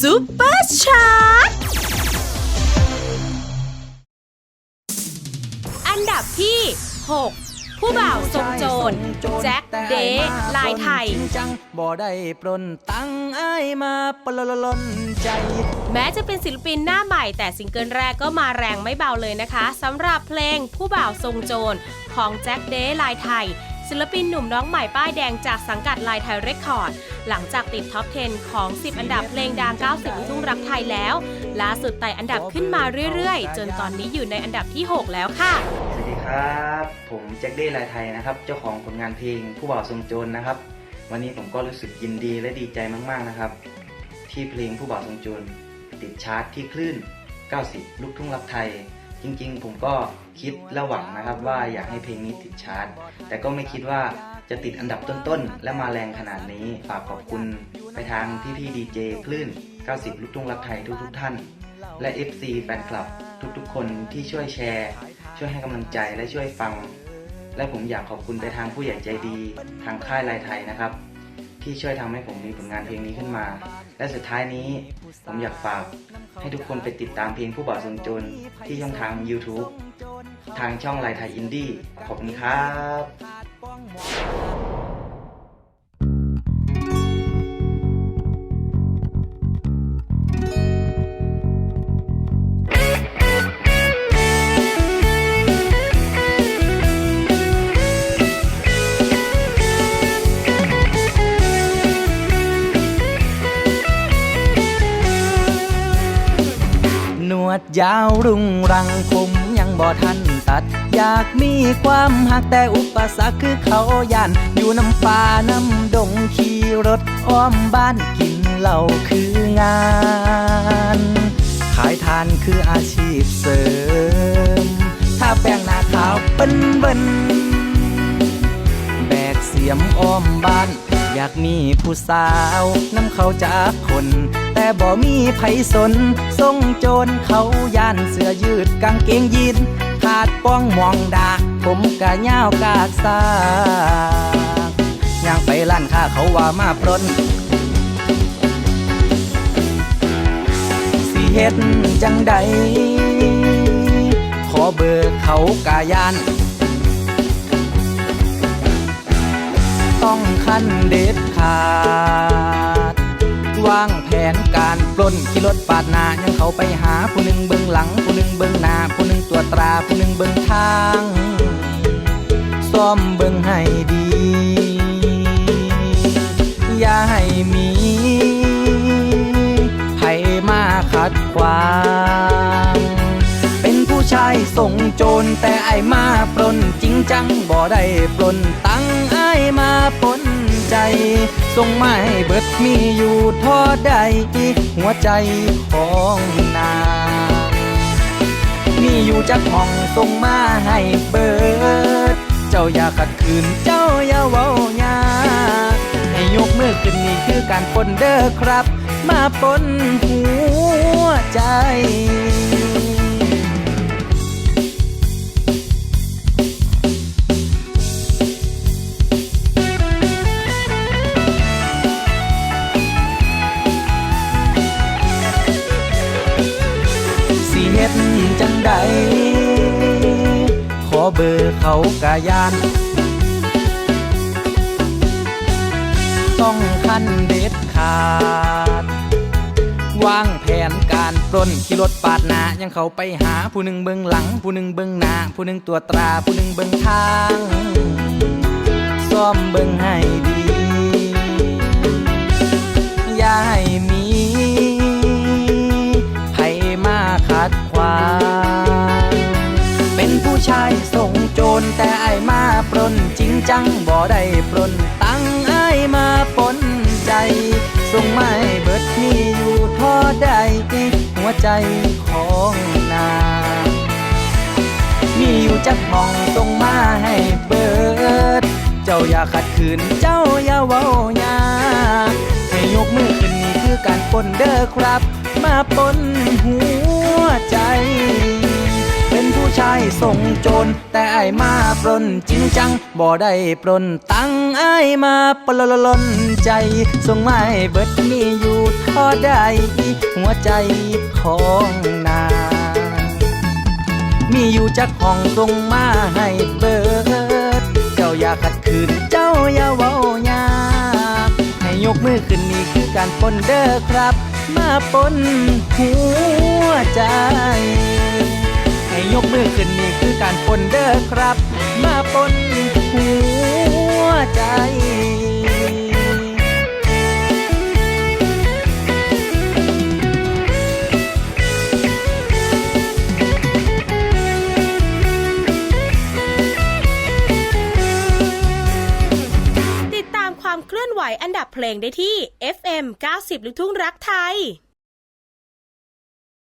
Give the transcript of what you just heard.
ซุปเปอร์ชาร์ตอันดับที่ 6 ผู้บ่าวทรงโจร แจ็คเดย์ลายไทย จังบ่ได้ปลนตังอ้ายมาปลลนใจ แม้จะเป็นศิลปินหน้าใหม่แต่ซิงเกิลแรกก็มาแรงไม่เบาเลยนะคะสำหรับเพลงผู้บ่าวทรงโจร ของแจ็คเดย์ลายไทย ศิลปินหนุ่มน้องใหม่ป้ายแดงจากสังกัดลายไทยเรคคอร์ด หลังจากติดท็อป 10 ของ 10 อันดับเพลงดัง 90 ลูกทุ่งรักไทยแล้ว ล่าสุดไต่อันดับขึ้นมาเรื่อยๆ จนตอนนี้อยู่ในอันดับที่ 6 แล้วค่ะ สวัสดีครับ ผมแจ็คเด้ลายไทยนะครับ เจ้าของผลงานเพลงผู้บ่าวทรงโจรนะครับ วันนี้ผมก็รู้สึกยินดีและดีใจมากๆนะครับ ที่เพลงผู้บ่าวทรงโจรติดชาร์ตที่คลื่น 90 ลูกทุ่งรักไทย จริงๆ ผมก็คิดและหวังนะครับว่าอยากให้เพลงนี้ติดชาร์ตแต่ก็ไม่คิดว่าจะติดอันดับต้นๆ และมาแรงขนาดนี้ ฝากขอบคุณไปทางพี่ๆดีเจคลื่น 90 ลูกทุ่งรักไทยทุกๆท่าน และ FC แฟนคลับทุกๆ คนที่ช่วยแชร์ ช่วยให้กำลังใจและช่วยฟัง และผมอยากขอบคุณไปทางผู้ใหญ่ใจดี ทางค่ายลายไทยนะครับ ที่ช่วยทำให้ผมมีผลงานเพลงนี้ขึ้นมา และสุดท้ายนี้ ผมอยากฝากให้ทุกคนไปติดตามเพลงผู้บ่าวทรงจนที่ช่องทาง YouTube ทางช่องไลายไทยอินดี้ขอบคุณครับ ดยาวรุงรังผมยังบ่ทันตัด อยากมีความหักแต่อุปสรรคคือเขาย่าน อยู่น้ำป่าน้ำดงขี่รถอ้อมบ้านกินเหล้าคืองาน ขายทานคืออาชีพเสริม ถ้าแป้งหน้าขาวเปิ้นเบิ้นแบกเสียมอ้อมบ้าน อยากมีผู้สาวน้ำเขาจากคน แต่บ่มีไผสนส่งโจรเขาย่านเสื้อยืดกางเกงยีนขาดป้องมองดากผมกะย่าวกากซากย่างไปร้านค้าเขาว่ามาปล้นสิเฮ็ดจังใดขอเบอร์เขากะยาน ต้องขั้นเด็ดขาด วางแผนการปล้นขี่รถปาดหน้ายังเขาไปหาผู้หนึ่งเบื้องหลัง ผู้หนึ่งเบื้องหน้า ผู้หนึ่งตัวตราผู้หนึ่งเบื้องทางซ่อมเบื้องให้ดี อย่าให้มี ส่งโจรแต่ไอายมาปล้นจริงจังบ่ได้ปล้นตังไอายมาปนใจ ส่งมาให้เบิดมีอยู่ทอใดหัวใจของนามีอยู่จักหมองส่งมาให้เบิด เจ้าอย่าขัดขืนเจ้าอย่าเว้ายาให้ยกมือขึ้นนี่คือการปนเด้อครับ มาปนหัวใจ อเบอร์เขากะยาน ต้องขั้นเด็ดขาด วางแผนการปล้นขี่รถปาดหน้ายังเขาไปหาผู้หนึ่งเบื้องหลัง ผู้หนึ่งเบื้องหน้า ผู้หนึ่งตัวตรา ผู้หนึ่งเบื้องทาง ซ่อมเบื้องให้ดี เป็นผู้ชายส่งโจรแต่ไอายมาปล้นจริงจังบ่ได้ปล้นตั้งไอายมาปนใจส่งไมาให้เบิดมีอยู่ทอใดหัวใจของนางมีอยู่จักหมองส่งมาให้เบิด เจ้าอย่าขัดขืนเจ้าอย่าเว้ายาให้ยกมือขึ้นนี่คือการปนเด้อครับ มาปนหัวใจ ชายส่งโจรแต่ไอายมาปล้นจริงจังบ่ได้ปล้นตังไอายมาปลนใจส่งไมาให้เบิดมีอยู่ทพอได้หัวใจของนางมีอยู่จักห้องส่งมาให้เบิด เจ้าอย่าขัดขืนเจ้าอย่าเว้ายากให้ยกมือขึ้นนี่คือการปนเด้อครับ มาปนหัวใจ ให้ยกมือขึ้นนี่คือการปนเด้อครับ มาปนหัวใจติดตามความเคลื่อนไหวอันดับเพลงได้ที่ FM 90ลูกทุ่งรักไทย